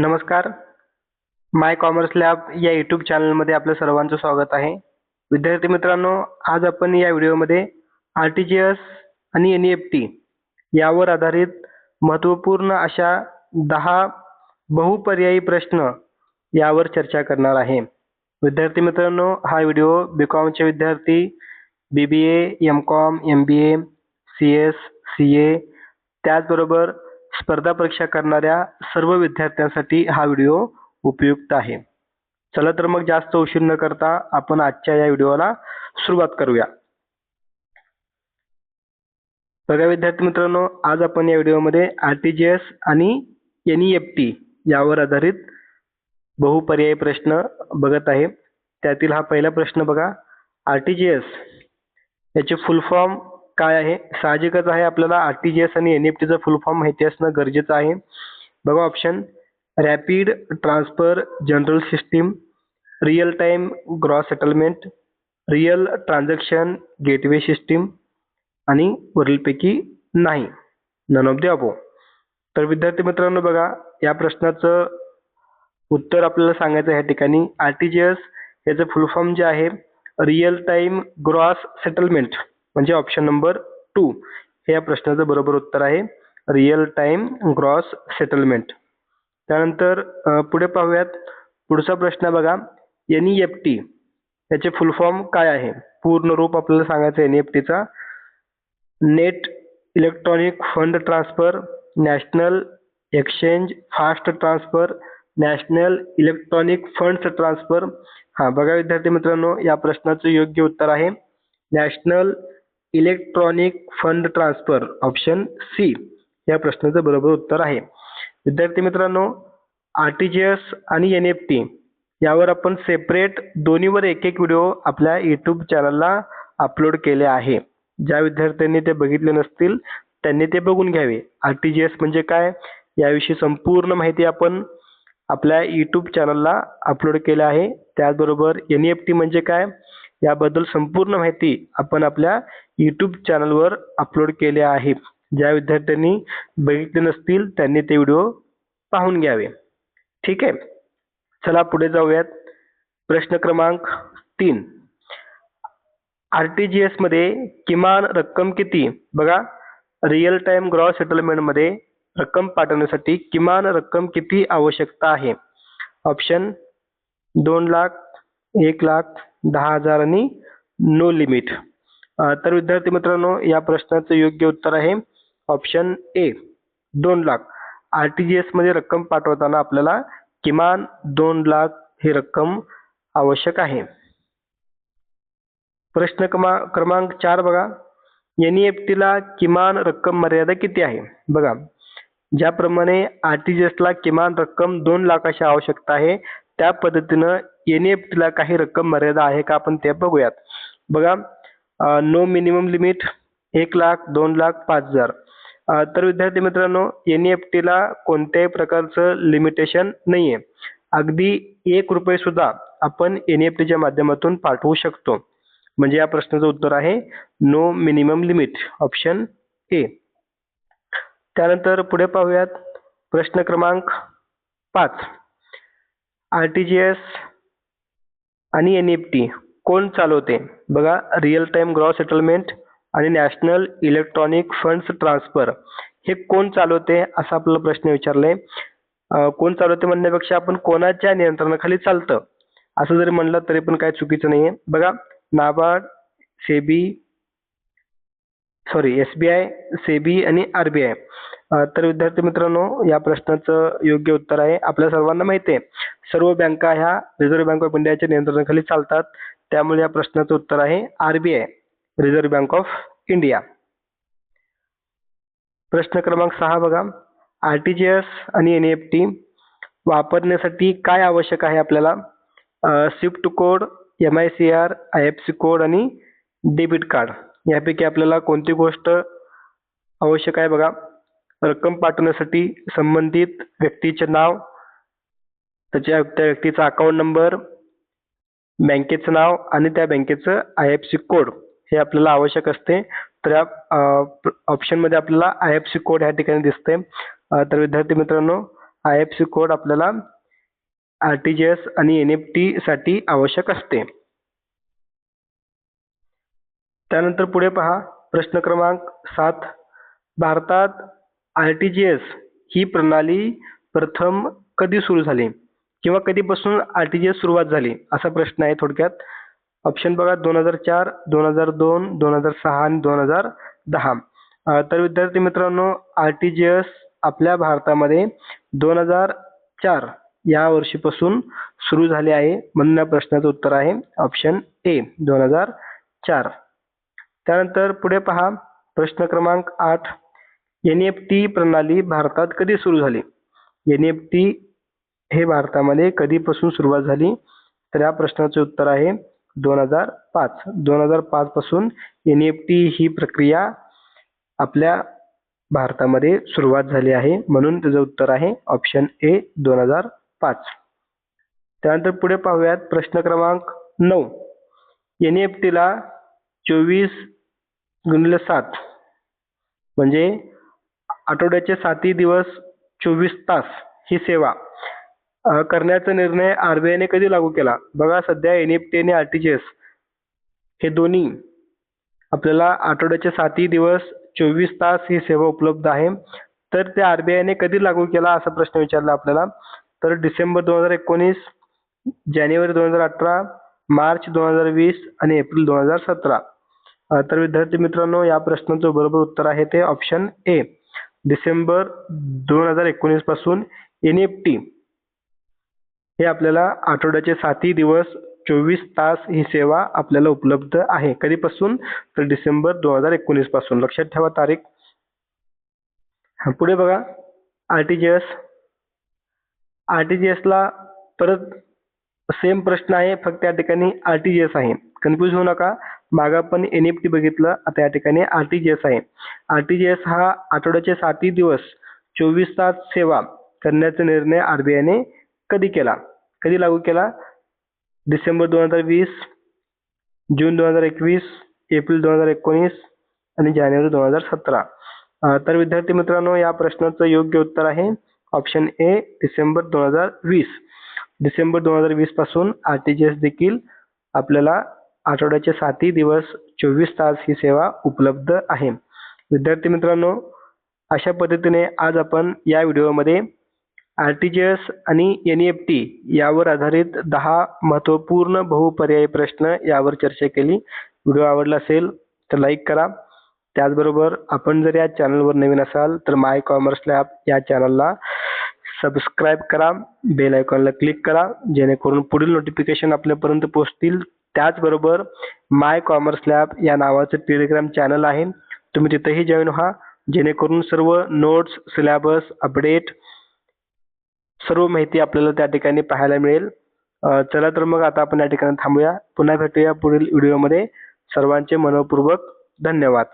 नमस्कार. My commerce lab या YouTube चॅनलमध्ये आपलं सर्वांचं स्वागत आहे. विद्यार्थी मित्रांनो आज आपण या व्हिडिओमध्ये आर टी जी एस आणि एन ई एफ टी यावर आधारित महत्त्वपूर्ण अशा दहा बहुपर्यायी प्रश्न यावर चर्चा करणार आहे. विद्यार्थी मित्रांनो हा व्हिडिओ बी कॉमचे विद्यार्थी B B A M com M B A C S C A त्याचबरोबर स्पर्धा परीक्षा करणाऱ्या सर्व विद्यार्थ्यांसाठी हा व्हिडिओ उपयुक्त आहे. चला तर मग जास्त उशीर न करता आपण आजच्या या व्हिडिओला सुरुवात करूया. बघा विद्यार्थी मित्रांनो आज आपण या व्हिडिओमध्ये आर टी जी एस आणि एन ई एफ टी यावर आधारित बहुपर्यायी प्रश्न बघत आहे. त्यातील हा पहिला प्रश्न बघा आर टी जी एस याचे फुल फॉर्म काय आहे? साहजिकच आहे आपल्याला आर टी जी एस आणि एन एफ टीचा फुल फॉर्म माहिती असणं गरजेचं आहे. बघा option rapid transfer general system real time gross settlement real transaction gateway system आणि वरीलपैकी नाही. नन ऑफ द अबो तर विद्यार्थी मित्रांनो बघा या प्रश्नाचं उत्तर आपल्याला सांगायचं आहे या ठिकाणी. आर टी जी एस याचं फुल फॉर्म जे आहे रिअल टाईम ग्रॉस सेटलमेंट म्हणजे ऑप्शन नंबर टू हे या प्रश्नाचं बरोबर उत्तर आहे. रिअल टाईम ग्रॉस सेटलमेंट त्यानंतर पुढे पाहूयात. पुढचा प्रश्न बघा. एन ई एफ टी याचे फुल फॉर्म काय आहे? पूर्ण रूप आपल्याला सांगायचं एन ई एफ टीचा net electronic fund transfer national exchange fast transfer national electronic funds transfer हां बघा विद्यार्थी मित्रांनो या प्रश्नाचं योग्य उत्तर आहे. National electronic fund transfer option C या प्रश्नाचं बरोबर उत्तर आहे. विद्यार्थी मित्रांनो आर टी जी एस आणि एन एफ टी यावर आपण सेपरेट दोन्हीवर एक एक व्हिडिओ आपल्या यूट्यूब चॅनलला अपलोड केले आहे. ज्या विद्यार्थ्यांनी ते बघितले नसतील त्यांनी ते बघून घ्यावे. आर टी जी एस म्हणजे काय? याविषयी संपूर्ण माहिती आपण आपल्या यूट्यूब चॅनलला अपलोड केलं आहे. त्याचबरोबर एन ई एफ टी म्हणजे काय? याबद्दल संपूर्ण माहिती आपण आपल्या यूट्यूब चॅनलवर अपलोड केले आहे. ज्या विद्यार्थ्यांनी बघितले नसतील त्यांनी ते व्हिडिओ पाहून घ्यावे. ठीक आहे? चला पुढे जाऊयात. प्रश्न क्रमांक तीन. आर टी जी एसमध्ये किमान रक्कम किती? बघा. रिअल टाइम ग्रॉस सेटलमेंटमध्ये रक्कम पाठवण्यासाठी किमान रक्कम किती आवश्यकता आहे? ऑप्शन दोन लाख एक लाख दहा हजार आणि नो लिमिट तर विद्यार्थी मित्रांनो या प्रश्नाचं योग्य उत्तर आहे ऑप्शन ए दोन लाख. आर टी जी एसमध्ये रक्कम पाठवताना आपल्याला किमान दोन लाख ही रक्कम आवश्यक आहे. प्रश्न क्रमा क्रमांक चार बघा. एन ई एफ टीला किमान रक्कम मर्यादा किती आहे? बघा. ज्याप्रमाणे आर टी जी एसला किमान रक्कम दोन लाखाची आवश्यकता आहे त्या पद्धतीनं एन ई एफ टीला काही रक्कम मर्यादा आहे का आपण ते बघूयात. बघा नो मिनिमम लिमिट एक लाख दोन लाख पाच हजार. तर विद्यार्थी मित्रांनो एन ई एफ टीला कोणत्याही प्रकारचं लिमिटेशन नाही आहे अगदी एक रुपये सुद्धा आपण एन ई एफ टीच्या माध्यमातून पाठवू शकतो. म्हणजे या प्रश्नाचं उत्तर आहे no minimum limit option A त्यानंतर पुढे पाहूयात प्रश्न क्रमांक पाच. आरटीजीएस आणि एन एफ टी कोण चालवते? बघा रिअल टाइम ग्रॉस सेटलमेंट आणि नॅशनल इलेक्ट्रॉनिक फंड्स ट्रान्सफर हे कोण चालवते असा आपला प्रश्न विचारलाय. कोण चालवते म्हणण्यापेक्षा आपण कोणाच्या नियंत्रणाखाली चालतं? असं जरी म्हणलं तरी पण काय चुकीचं नाहीये. बघा NABARD SEBI sorry S B I SEBI आणि आर बी आय. तर विद्यार्थी मित्रांनो या प्रश्नाचं योग्य उत्तर आहे. आपल्या सर्वांना माहिती आहे सर्व बँका ह्या रिझर्व्ह बँक ऑफ इंडियाच्या नियंत्रणाखाली चालतात. त्यामुळे या प्रश्नाचं उत्तर आहे R B I reserve bank of India. प्रश्न क्रमांक सहा बघा. आर टी जी एस आणि एन एफ टी वापरण्यासाठी काय आवश्यक आहे आपल्याला? Swift code M I C R I F C code आणि डेबिट कार्ड. यापैकी आपल्याला कोणती गोष्ट आवश्यक आहे बघा? रक्कम पाठवण्यासाठी संबंधित व्यक्तीचे नाव त्याच्या त्या व्यक्तीचा अकाउंट नंबर बँकेचं नाव आणि त्या बँकेचं आय एफ सी कोड हे आपल्याला आवश्यक असते. तर या ऑप्शनमध्ये आपल्याला आय एफ सी कोड ह्या ठिकाणी दिसते तर विद्यार्थी मित्रांनो आय एफ सी कोड आपल्याला आर टी जी एस आणि एन एफ टी साठी आवश्यक असते. त्यानंतर पुढे पहा. प्रश्न क्रमांक सात. भारतात आरटीजीएस ही प्रणाली प्रथम कधी सुरू झाली? किंवा कधीपासून आर टी जी एस सुरुवात झाली? असा प्रश्न आहे थोडक्यात. ऑप्शन बघा दोन हजार चार दोन हजार दोन दोन हजार सहा आणि दोन हजार दहा. तर विद्यार्थी मित्रांनो आर टी जी एस आपल्या भारतामध्ये दोन हजार चार या वर्षीपासून सुरू झाले आहे म्हणून या प्रश्नाचं उत्तर आहे. ऑप्शन ए दोन हजार चार. त्यानंतर पुढे पहा. प्रश्न क्रमांक आठ. एन एफ टी प्रणाली भारतात कधी सुरू झाली? एन एफ टी हे भारतामध्ये कधीपासून सुरुवात झाली? तर या प्रश्नाचे उत्तर आहे दोन हजार पाच. दोन हजार पाच पासून एन एफ टी ही प्रक्रिया आपल्या भारतामध्ये सुरुवात झाली आहे म्हणून त्याचं उत्तर आहे ऑप्शन ए दोन हजार पाच. त्यानंतर पुढे पाहूयात प्रश्न क्रमांक नऊ. एन एफ टीला चोवीस गुणिले सात म्हणजे आठवड्याचे सातही दिवस चोवीस तास ही सेवा करण्याचा निर्णय आरबीआयने कधी लागू केला? बघा सध्या एन एफ टी आणि आर टी जी एस हे दोन्ही आपल्याला आठवड्याचे सातही दिवस चोवीस तास ही सेवा उपलब्ध आहे. तर ते आरबीआयने कधी लागू केला असा प्रश्न विचारला आपल्याला? तर डिसेंबर दोन हजार एकोणीस जानेवारी दोन हजार अठरा मार्च दोन हजार वीस आणि एप्रिल दोन हजार सतरा. तर विद्यार्थी मित्रांनो या प्रश्नाचं बरोबर उत्तर आहे ते ऑप्शन ए. डिसेंबर दोन हजार एकोणीसपासून एन एफ टी हे आपल्याला आठवड्याचे सातही दिवस चोवीस तास ही सेवा आपल्याला उपलब्ध आहे. कधीपासून? तर डिसेंबर दोन हजार एकोणीसपासून. लक्षात ठेवा तारीख. पुढे बघा. R T G S R T G एसला परत सेम प्रश्न आहे फक्त या ठिकाणी आर टी जी एस आहे. कन्फ्यूज होऊ नका. मागं आपण एन एफ टी बघितलं. आता या ठिकाणी आर टी जी एस आहे. आर टी जी एस हा आठवड्याचे सातही दिवस चोवीस तास सेवा करण्याचा निर्णय आरबीआयने कधी केला? कधी लागू केला? डिसेंबर दोन हजार वीस जून दोन हजार एकवीस एप्रिल दोन हजार एकोणीस आणि जानेवारी दोन हजार सतरा. तर विद्यार्थी मित्रांनो या प्रश्नाचं योग्य उत्तर आहे ऑप्शन ए डिसेंबर दोन हजार वीस. डिसेंबर दोन हजार वीसपासून आर टी जी एस देखील आपल्याला आठवड्याचे सातही दिवस चोवीस तास ही सेवा उपलब्ध आहे. विद्यार्थी मित्रांनो अशा पद्धतीने आज आपण या व्हिडिओमध्ये आर टी जी एस आणि एन एफ टी यावर आधारित दहा महत्त्वपूर्ण बहुपर्यायी प्रश्न यावर चर्चा केली. व्हिडिओ आवडला असेल तर लाईक करा. त्याचबरोबर आपण जर या चॅनलवर नवीन असाल तर माय कॉमर्स लॅब या चॅनलला सबस्क्राईब करा. बेल आयकॉनला क्लिक करा. जेणेकरून पुढील नोटिफिकेशन आपल्यापर्यंत पोहोचतील. त्याचबरोबर माय कॉमर्स लॅब या नावाचं टेलिग्राम चॅनल आहे. तुम्ही तिथेही जॉईन व्हा. जेणेकरून सर्व नोट्स सिलेबस अपडेट सर्व माहिती आपल्याला त्या ठिकाणी पाहायला मिळेल. चला तर मग आता आपण या ठिकाणी थांबूया. पुन्हा भेटूया पुढील व्हिडिओमध्ये सर्वांचे मनपूर्वक धन्यवाद.